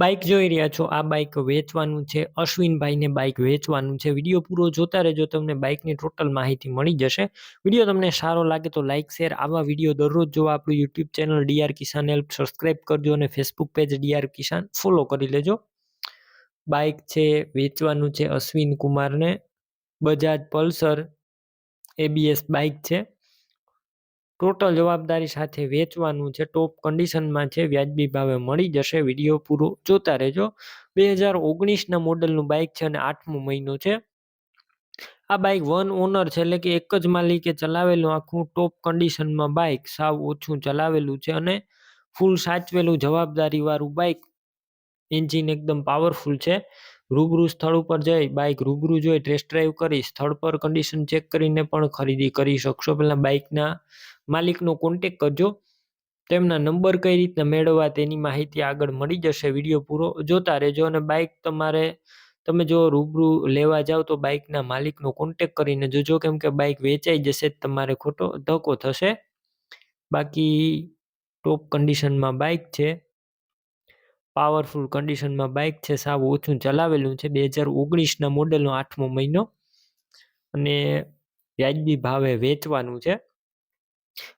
Bike જોઈ રહ્યા છો. આ બાઇક વેચવાનું છે. અશ્વિનભાઈને બાઇક વેચવાનું છે. વીડિયો પૂરો જોતા રહેજો. તમને બાઇકની ટોટલ માહિતી મળી જશે. વીડિયો તમને સારો લાગે તો લાઇક, શેર આવા વીડિયો દરરોજ જોવા આપણું YouTube channel DR Kisan help subscribe કરજો અને Facebook page DR Kisan follow કરી લેજો. બાઈક છે, વેચવાનું છે અશ્વિન કુમારને બજાજ પલ્સર એબીએસ બાઇક છે. ટોટલ જવાબદારી સાથે વેચવાનું છે ટોપ કન્ડિશનમાં છે વ્યાજબી ભાવે મળી જશે. વીડિયો પૂરો જોતા રહેજો. બે હજાર ઓગણીસના મોડલનું બાઇક છે અને આઠમો મહિનો છે. આ બાઇક વન ઓનર છે એટલે કે એક જ માલિકે ચલાવેલું આખું ટોપ કન્ડિશનમાં બાઇક સાવ ઓછું ચલાવેલું છે અને ફૂલ સાચવેલું જવાબદારીવાળું બાઇક એન્જિન એકદમ પાવરફુલ છે. રૂબરૂ સ્થળ ઉપર જઈ બાઇક રૂબરૂ જોઈ ટેસ્ટ ડ્રાઈવ કરી, સ્થળ પર કન્ડિશન ચેક કરીને પણ ખરીદી કરી શકશો. પહેલાં બાઇકના માલિકનો કોન્ટેક કરજો. તેમના નંબર કઈ રીતના મેળવવા તેની માહિતી આગળ મળી જશે. વીડિયો પૂરો જોતા રહેજો અને બાઇક તમારે, તમે જો રૂબરૂ લેવા જાઓ તો બાઇકના માલિકનો કોન્ટેક કરીને જોજો. કેમ કે બાઇક વેચાઈ જશે તમારે ખોટો ધક્કો થશે. બાકી ટોપ કન્ડિશનમાં બાઇક છે. પાવરફુલ કન્ડિશનમાં બાઇક છે, સાવ ઓછું ચલાવેલું છે, બે હજાર ઓગણીસના મોડલનો આઠમો મહિનો. અને વ્યાજબી ભાવે વેચવાનું છે.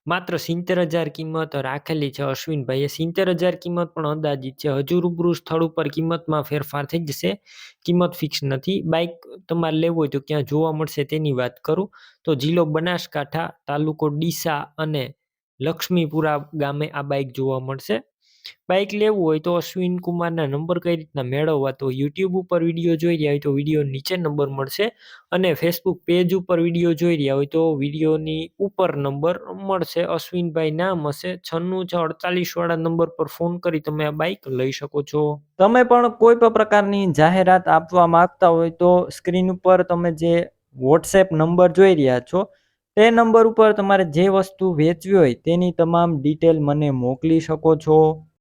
માત્ર સિત્તેર હજાર કિંમત રાખેલી છે અશ્વિનભાઈએ. સિત્તેર હજાર કિંમત પણ અંદાજિત છે. હજુ રૂબરૂ સ્થળ ઉપર કિંમતમાં ફેરફાર થઈ જશે. કિંમત ફિક્સ નથી. બાઇક તમારે લેવું હોય તો ક્યાં જોવા મળશે તેની વાત કરું. તો જિલ્લો બનાસકાંઠા તાલુકો ડીસા અને લક્ષ્મીપુરા ગામે આ બાઇક જોવા મળશે. બાઇક લેવું હોય તો અશ્વિન કુમારના નંબર કઈ રીતના મેળવવા? તો યુટ્યુબ ઉપર વીડિયો જોઈ રહ્યા હોય તો વીડિયો નીચે નંબર મળશે અને ફેસબુક પેજ ઉપર વીડિયો જોઈ રહ્યા હોય તો વિડીયોની ઉપર નંબર મળશે. અશ્વિનભાઈ નામ હશે. છન્નું છ અડતાલીસ વાળા નંબર પર ફોન કરી તમે આ બાઇક લઈ શકો છો. તમે પણ કોઈ પણ પ્રકારની જાહેરાત આપવા માંગતા હોય તો સ્ક્રીન ઉપર તમે જે વોટ્સએપ નંબર જોઈ રહ્યા છો, તે નંબર ઉપર તમારે જે વસ્તુ વેચવી હોય તેની તમામ ડિટેલ મને મોકલી શકો છો.